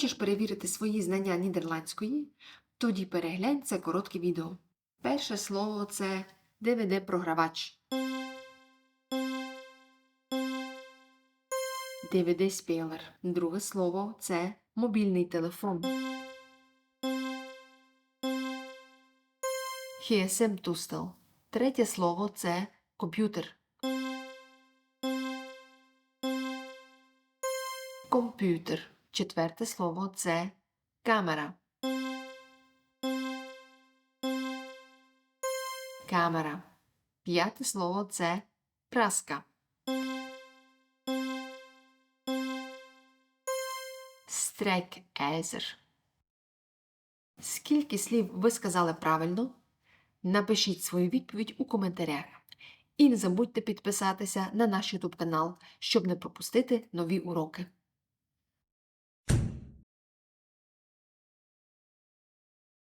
Хочеш перевірити свої знання нідерландської? Тоді переглянь це коротке відео. Перше слово це DVD-програвач. DVD-спілер. Друге слово це мобільний телефон. GSM-тустел. Третє слово це комп'ютер. Комп'ютер. Четверте слово це камера. Камера. П'яте слово це праска. Стrekijzer. Скільки слів ви сказали правильно? Напишіть свою відповідь у коментарях. І не забудьте підписатися на наш YouTube канал, щоб не пропустити нові уроки.